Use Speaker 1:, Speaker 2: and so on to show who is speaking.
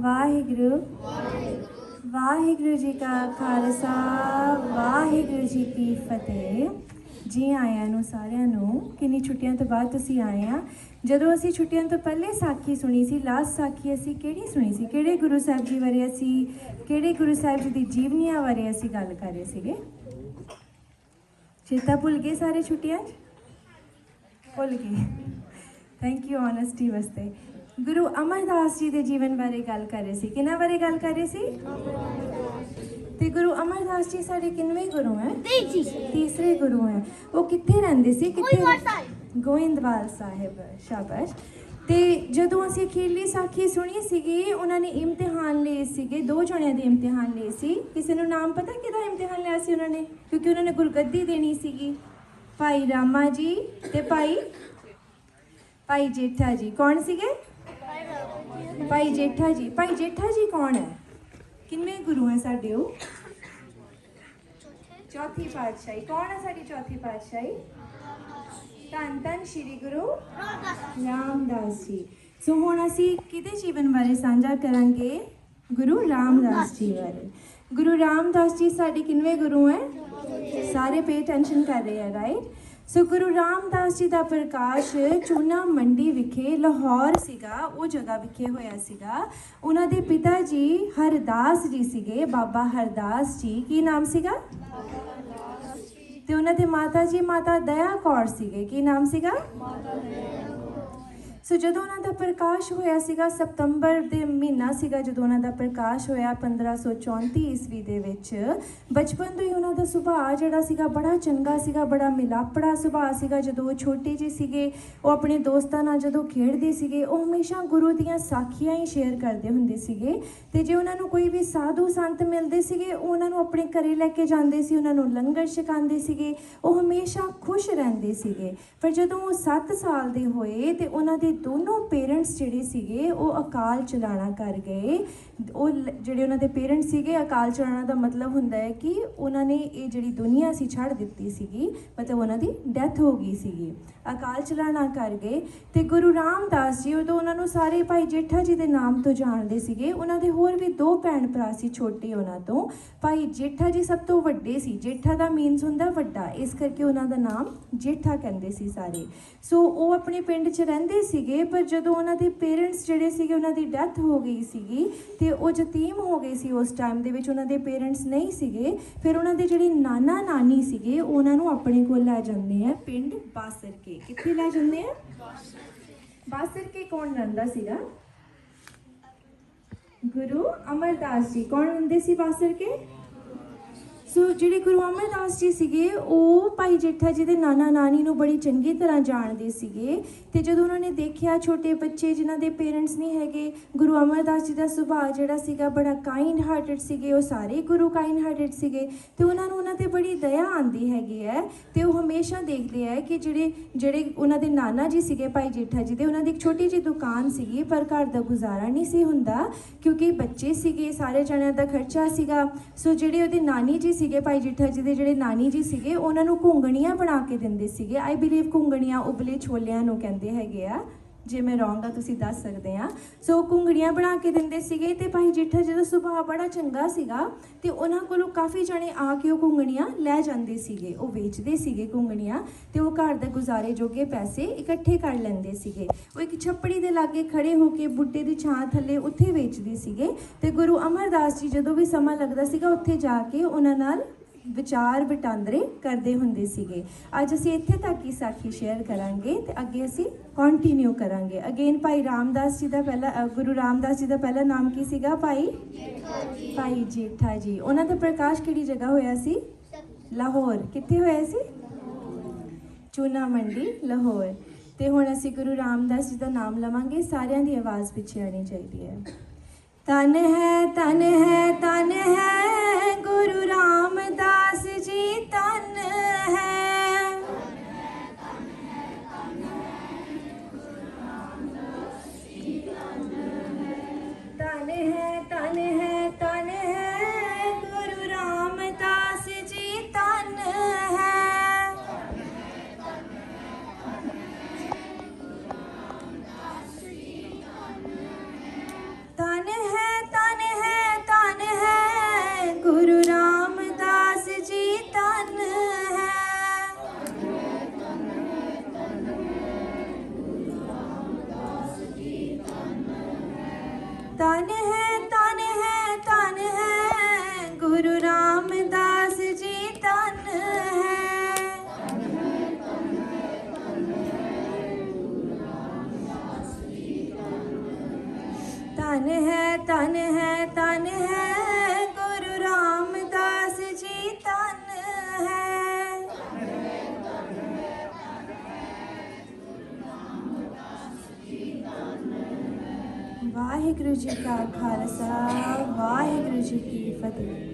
Speaker 1: ਵਾਹਿਗੁਰੂ। ਵਾਹਿਗੁਰੂ ਜੀ ਕਾ ਖਾਲਸਾ, ਵਾਹਿਗੁਰੂ ਜੀ ਕੀ ਫਤਿਹ। ਜੀ ਆਇਆਂ ਨੂੰ ਸਾਰਿਆਂ ਨੂੰ, ਕਿੰਨੀ ਛੁੱਟੀਆਂ ਤੋਂ ਬਾਅਦ ਤੁਸੀਂ ਆਏ ਆ। ਜਦੋਂ ਅਸੀਂ ਛੁੱਟੀਆਂ ਤੋਂ ਪਹਿਲੇ ਸਾਖੀ ਸੁਣੀ ਸੀ ਲਾਸਟ ਸਾਖੀ ਅਸੀਂ ਕਿਹੜੀ ਸੁਣੀ ਸੀ? ਕਿਹੜੇ ਗੁਰੂ ਸਾਹਿਬ ਜੀ ਬਾਰੇ ਅਸੀਂ, ਕਿਹੜੇ ਗੁਰੂ ਸਾਹਿਬ ਜੀ ਦੀ ਜੀਵਨੀਆਂ ਬਾਰੇ ਅਸੀਂ ਗੱਲ ਕਰ ਰਹੇ ਸੀਗੇ? ਚੇਤਾ ਭੁੱਲ ਗਏ ਸਾਰੇ ਛੁੱਟੀਆਂ 'ਚ? ਭੁੱਲ ਗਏ। ਥੈਂਕ ਯੂ ਓਨੈਸਟੀ ਵਾਸਤੇ। ਗੁਰੂ ਅਮਰਦਾਸ ਜੀ ਦੇ ਜੀਵਨ ਬਾਰੇ ਗੱਲ ਕਰ ਰਹੇ ਸੀ ਕਿਹਨਾਂ ਬਾਰੇ ਗੱਲ ਕਰ ਰਹੇ ਸੀ ਤੇ ਗੁਰੂ ਅਮਰਦਾਸ ਜੀ ਸਾਡੇ ਕਿੰਨਵੇਂ ਗੁਰੂ ਹੈ
Speaker 2: ਤੀਜੀ
Speaker 1: ਤੀਸਰੇ ਗੁਰੂ ਹੈ ਉਹ ਕਿੱਥੇ ਰਹਿੰਦੇ ਸੀ
Speaker 2: ਸਾਹਿਬ।
Speaker 1: ਗੋਇੰਦਵਾਲ ਸਾਹਿਬ ਸ਼ਾਬਾਸ਼ ਤੇ ਜਦੋਂ ਅਸੀਂ ਅਖੀਰਲੀ ਸਾਖੀ ਸੁਣੀ ਸੀਗੀ ਉਹਨਾਂ ਨੇ ਇਮਤਿਹਾਨ ਲਏ ਸੀਗੇ ਦੋ ਜਣਿਆਂ ਦੇ ਇਮਤਿਹਾਨ ਲਏ ਸੀ ਕਿਸੇ ਨੂੰ ਨਾਮ ਪਤਾ ਕਿਹਦਾ ਇਮਤਿਹਾਨ ਲਿਆ ਸੀ ਉਹਨਾਂ ਨੇ ਕਿਉਂਕਿ ਉਹਨਾਂ ਨੇ ਗੁਰਗੱਦੀ ਦੇਣੀ ਸੀਗੀ ਭਾਈ ਰਾਮਾ ਜੀ ਤੇ ਭਾਈ ਭਾਈ ਜੇਠਾ ਜੀ ਕੌਣ ਸੀਗੇ ਭਾਈ ਜੇਠਾ ਜੀ ਭਾਈ ਜੇਠਾ ਜੀ ਕੌਣ ਹੈ? ਕਿੰਨੇ ਗੁਰੂ ਹੈ ਸਾਡੇ ਉਹ? ਚੌਥੀ। ਪਾਤਸ਼ਾਹੀ। ਕੌਣ ਹੈ ਸਾਡੀ ਚੌਥੀ ਪਾਤਸ਼ਾਹੀ? ਧੰਨ ਧੰਨ ਸ਼੍ਰੀ ਗੁਰੂ ਰਾਮਦਾਸ। ਜੀ। ਸੋ ਹੁਣ ਅਸੀਂ ਕਿਹਦੇ ਜੀਵਨ ਬਾਰੇ ਸਾਂਝਾ ਕਰਾਂਗੇ? ਗੁਰੂ ਰਾਮਦਾਸ ਜੀ ਬਾਰੇ। ਗੁਰੂ ਰਾਮਦਾਸ ਜੀ ਸਾਡੇ ਕਿੰਨਵੇਂ ਗੁਰੂ ਹੈ? ਸਾਰੇ ਪੇ ਟੈਂਸ਼ਨ ਕਰ ਰਹੇ ਆ ਰਾਈਟ ਸੋ ਗੁਰੂ ਰਾਮਦਾਸ ਜੀ ਦਾ ਪ੍ਰਕਾਸ਼ ਚੂਨਾ ਮੰਡੀ ਵਿਖੇ ਲਾਹੌਰ ਸੀਗਾ, ਉਹ ਜਗ੍ਹਾ ਵਿਖੇ ਹੋਇਆ ਸੀਗਾ। ਉਹਨਾਂ ਦੇ ਪਿਤਾ ਜੀ ਹਰਦਾਸ ਜੀ ਸੀਗੇ, ਬਾਬਾ ਹਰਦਾਸ ਜੀ। ਕੀ ਨਾਮ ਸੀਗਾ? ਤੇ ਉਹਨਾਂ ਦੇ ਮਾਤਾ ਜੀ ਮਾਤਾ ਦਇਆ ਕੌਰ ਸੀਗੇ। ਕੀ ਨਾਮ ਸੀਗਾ? ਸੋ ਜਦੋਂ ਉਹਨਾਂ ਦਾ ਪ੍ਰਕਾਸ਼ ਹੋਇਆ ਸੀਗਾ, ਸਤੰਬਰ ਦੇ ਮਹੀਨਾ ਸੀਗਾ, ਜਦੋਂ ਉਹਨਾਂ ਦਾ ਪ੍ਰਕਾਸ਼ ਹੋਇਆ 1534 ਈਸਵੀ ਦੇ ਵਿੱਚ, ਬਚਪਨ ਤੋਂ ਹੀ ਉਹਨਾਂ ਦਾ ਸੁਭਾਅ ਜਿਹੜਾ ਸੀਗਾ, ਬੜਾ ਚੰਗਾ ਸੀਗਾ, ਬੜਾ ਮਿਲਾਪੜਾ ਸੁਭਾਅ ਸੀਗਾ। ਜਦੋਂ ਉਹ ਛੋਟੇ ਜਿਹੇ ਸੀਗੇ, ਉਹ ਆਪਣੇ ਦੋਸਤਾਂ ਨਾਲ ਜਦੋਂ ਖੇਡਦੇ ਸੀਗੇ, ਉਹ ਹਮੇਸ਼ਾ ਗੁਰੂ ਦੀਆਂ ਸਾਖੀਆਂ ਹੀ ਸ਼ੇਅਰ ਕਰਦੇ ਹੁੰਦੇ ਸੀਗੇ। ਤੇ ਜੇ ਉਹਨਾਂ ਨੂੰ ਕੋਈ ਵੀ ਸਾਧੂ ਸੰਤ ਮਿਲਦੇ ਸੀਗੇ, ਉਹ ਉਹਨਾਂ ਨੂੰ ਆਪਣੇ ਘਰੇ ਲੈ ਕੇ ਜਾਂਦੇ ਸੀ, ਉਹਨਾਂ ਨੂੰ ਲੰਗਰ ਛਕਾਉਂਦੇ ਸੀਗੇ, ਉਹ ਹਮੇਸ਼ਾ ਖੁਸ਼ ਰਹਿੰਦੇ ਸੀਗੇ। ਪਰ ਜਦੋਂ ਉਹ 7 ਸਾਲ ਦੇ ਹੋਏ ਤੇ ਉਹਨਾਂ ਦੇ ਦੋਨੋਂ ਪੇਰੈਂਟਸ ਜਿਹੜੇ ਸੀਗੇ, ਉਹ ਅਕਾਲ ਚਲਾਣਾ ਕਰ ਗਏ। ਉਹ ਲ- ਜਿਹੜੇ ਉਹਨਾਂ ਦੇ ਪੇਰੈਂਟਸ ਸੀਗੇ, ਅਕਾਲ ਚਲਾਣਾ ਦਾ ਮਤਲਬ ਹੁੰਦਾ ਹੈ ਕਿ ਉਹਨਾਂ ਨੇ ਇਹ ਜਿਹੜੀ ਦੁਨੀਆ ਸੀ, ਛੱਡ ਦਿੱਤੀ ਸੀਗੀ। ਮਤਲਬ ਉਹਨਾਂ ਦੀ ਡੈਥ ਹੋ ਗਈ ਸੀਗੀ। ਅਕਾਲ ਚਲਾਣਾ ਕਰ ਗਏ ਤੇ ਗੁਰੂ ਰਾਮਦਾਸ ਜੀ ਉਦੋਂ ਉਹਨਾਂ ਨੂੰ ਸਾਰੇ ਭਾਈ ਜੇਠਾ ਜੀ ਦੇ ਨਾਮ ਤੋਂ ਜਾਣਦੇ ਸੀਗੇ। ਉਹਨਾਂ ਦੇ ਹੋਰ ਵੀ ਦੋ ਭੈਣ ਭਰਾ ਸੀ ਛੋਟੇ ਉਹਨਾਂ ਤੋਂ। ਭਾਈ ਜੇਠਾ ਜੀ ਸਭ ਤੋਂ ਵੱਡੇ ਸੀ। ਜੇਠਾ ਦਾ ਮੀਨਸ ਹੁੰਦਾ ਵੱਡਾ। ਇਸ ਕਰਕੇ ਉਹਨਾਂ ਦਾ ਨਾਮ ਜੇਠਾ ਕਹਿੰਦੇ ਸੀ ਸਾਰੇ। ਸੋ ਉਹ ਆਪਣੇ ਪਿੰਡ 'ਚ ਰਹਿੰਦੇ ਸੀਗੇ। ਪਰ ਜਦੋਂ ਉਹਨਾਂ ਦੇ ਪੇਰੈਂਟਸ ਜਿਹੜੇ ਸੀਗੇ, ਉਹਨਾਂ ਦੀ ਡੈਥ ਹੋ ਗਈ ਸੀਗੀ ਤੇ ਉਹ ਯਤੀਮ ਹੋ ਗਏ ਸੀ ਉਸ ਟਾਈਮ ਦੇ ਵਿੱਚ, ਉਹਨਾਂ ਦੇ ਪੇਰੈਂਟਸ ਨਹੀਂ ਸੀਗੇ, ਫਿਰ ਉਹਨਾਂ ਦੇ ਜਿਹੜੇ ਨਾਨਾ ਨਾਨੀ ਸੀਗੇ, ਉਹਨਾਂ ਨੂੰ ਆਪਣੇ ਕੋਲ ਲੈ ਜਾਂਦੇ ਆ ਪਿੰਡ ਬਾਸਰ ਕੇ ਕਿੱਥੇ ਲੈ ਜਾਂਦੇ ਆ? ਬਾਸਰ ਕੇ ਕੌਣ ਰਹਿੰਦਾ ਸੀਗਾ? ਗੁਰੂ ਅਮਰਦਾਸ ਜੀ। ਕੌਣ ਹੁੰਦੇ ਸੀ ਬਾਸਰ ਕੇ ਸੋ ਜਿਹੜੇ ਗੁਰੂ ਅਮਰਦਾਸ ਜੀ ਸੀਗੇ, ਉਹ ਭਾਈ ਜੇਠਾ ਜੀ ਦੇ ਨਾਨਾ ਨਾਨੀ ਨੂੰ ਬੜੀ ਚੰਗੀ ਤਰ੍ਹਾਂ ਜਾਣਦੇ ਸੀਗੇ ਤੇ ਜਦੋਂ ਉਹਨਾਂ ਨੇ ਦੇਖਿਆ ਛੋਟੇ ਬੱਚੇ ਜਿਨ੍ਹਾਂ ਦੇ ਪੇਰੈਂਟਸ ਨਹੀਂ ਹੈਗੇ, ਗੁਰੂ ਅਮਰਦਾਸ ਜੀ ਦਾ ਸੁਭਾਅ ਜਿਹੜਾ ਸੀਗਾ ਬੜਾ ਕਾਈਂਡ ਹਾਰਟਡ ਸੀਗੇ, ਉਹ ਸਾਰੇ ਗੁਰੂ ਕਾਈਂਡ ਹਾਰਟਡ ਸੀਗੇ ਤੇ ਉਹਨਾਂ ਨੂੰ ਉਹਨਾਂ ਤੇ ਬੜੀ ਦਇਆ ਆਂਦੀ ਹੈਗੀ ਹੈ ਤੇ ਉਹ ਹਮੇਸ਼ਾ ਦੇਖਦੇ ਹੈ ਕਿ ਜਿਹੜੇ ਜਿਹੜੇ ਉਹਨਾਂ ਦੇ ਨਾਨਾ ਜੀ ਸੀਗੇ, ਭਾਈ ਜੇਠਾ ਜੀ ਦੇ, ਉਹਨਾਂ ਦੀ ਇੱਕ ਛੋਟੀ ਜਿਹੀ ਦੁਕਾਨ ਸੀਗੀ, ਪਰ ਘਰ ਦਾ ਗੁਜ਼ਾਰਾ ਨਹੀਂ ਸੀ ਹੁੰਦਾ ਕਿਉਂਕਿ ਬੱਚੇ ਸੀਗੇ, ਸਾਰੇ ਜਣਿਆਂ ਦਾ ਖਰਚਾ ਸੀਗਾ। ਸੋ ਜਿਹੜੇ ਉਹਦੇ ਨਾਨੀ ਜੀ ਸੀਗੇ ਭਾਈ ਜਿੱਠਾ ਜੀ ਦੇ ਜਿਹੜੇ ਨਾਨੀ ਜੀ ਸੀਗੇ, ਉਹਨਾਂ ਨੂੰ ਘੁੰਗਣੀਆਂ ਬਣਾ ਕੇ ਦਿੰਦੇ ਸੀਗੇ। ਆਈ ਬਲੀਵ ਘੁੰਗਣੀਆਂ ਉਬਲੇ ਛੋਲਿਆਂ ਨੂੰ ਕਹਿੰਦੇ ਹੈਗੇ ਆ। ਜੇ ਮੈਂ ਰੋਂਗ ਆ, ਤੁਸੀਂ ਦੱਸ ਸਕਦੇ ਆ। ਸੋ ਘੁੰਗੜੀਆਂ ਬਣਾ ਕੇ ਦਿੰਦੇ ਸੀਗੇ ਤੇ ਭਾਈ ਜੇਠਾ ਜੀ ਦਾ ਸੁਭਾਅ ਬੜਾ ਚੰਗਾ ਸੀਗਾ ਤੇ ਉਹਨਾਂ ਕੋਲੋਂ ਕਾਫੀ ਜਣੇ ਆ ਕੇ ਉਹ ਘੁੰਗਣੀਆਂ ਲੈ ਜਾਂਦੇ ਸੀਗੇ, ਉਹ ਵੇਚਦੇ ਸੀਗੇ ਘੁੰਗਣੀਆਂ ਤੇ ਉਹ ਘਰ ਦੇ ਗੁਜ਼ਾਰੇ ਜੋਗੇ ਪੈਸੇ ਇਕੱਠੇ ਕਰ ਲੈਂਦੇ ਸੀਗੇ। ਉਹ ਇੱਕ ਛੱਪੜੀ ਦੇ ਲਾਗੇ ਖੜੇ ਹੋ ਕੇ ਬੁੱਢੇ ਦੀ ਛਾਂ ਥੱਲੇ ਉੱਥੇ ਵੇਚਦੇ ਸੀਗੇ ਤੇ ਗੁਰੂ ਅਮਰਦਾਸ ਜੀ ਜਦੋਂ ਵੀ ਸਮਾਂ ਲੱਗਦਾ ਸੀਗਾ ਉੱਥੇ ਜਾ ਕੇ ਉਹਨਾਂ ਨਾਲ ਵਿਚਾਰ ਵਟਾਂਦਰੇ ਕਰਦੇ ਹੁੰਦੇ ਸੀਗੇ। ਅੱਜ ਅਸੀਂ ਇੱਥੇ ਤੱਕ ਹੀ ਸਾਖੀ ਸ਼ੇਅਰ ਕਰਾਂਗੇ ਤੇ ਅੱਗੇ ਅਸੀਂ ਕੰਟੀਨਿਊ ਕਰਾਂਗੇ। ਅਗੇਨ ਭਾਈ ਰਾਮਦਾਸ ਜੀ ਦਾ ਪਹਿਲਾ ਗੁਰੂ ਰਾਮਦਾਸ ਜੀ ਦਾ ਪਹਿਲਾ ਨਾਮ ਕੀ ਸੀਗਾ ਭਾਈ? ਭਾਈ ਜੇਠਾ ਜੀ। ਉਹਨਾਂ ਦਾ ਪ੍ਰਕਾਸ਼ ਕਿਹੜੀ ਜਗ੍ਹਾ ਹੋਇਆ ਸੀ? ਲਾਹੌਰ। ਕਿੱਥੇ ਹੋਇਆ ਸੀ? ਚੂਨਾ ਮੰਡੀ, ਲਾਹੌਰ। ਤੇ ਹੁਣ ਅਸੀਂ ਗੁਰੂ ਰਾਮਦਾਸ ਜੀ ਦਾ ਨਾਮ ਲਵਾਂਗੇ। ਸਾਰਿਆਂ ਦੀ ਆਵਾਜ਼ ਪਿੱਛੇ ਆਣੀ ਚਾਹੀਦੀ ਹੈ। ਤਨ ਹੈ ਤਨ ਹੈ ਤਨ ਤਨ ਹੈ ਤਨ ਹੈ ਤਨ ਹੈ, ਗੁਰੂ ਰਾਮਦਾਸ ਜੀ ਤਨ ਹੈ। ਵਾਹਿਗੁਰੂ ਜੀ ਕਾ ਖਾਲਸਾ, ਵਾਹਿਗੁਰੂ ਜੀ ਕੀ ਫਤਿਹ।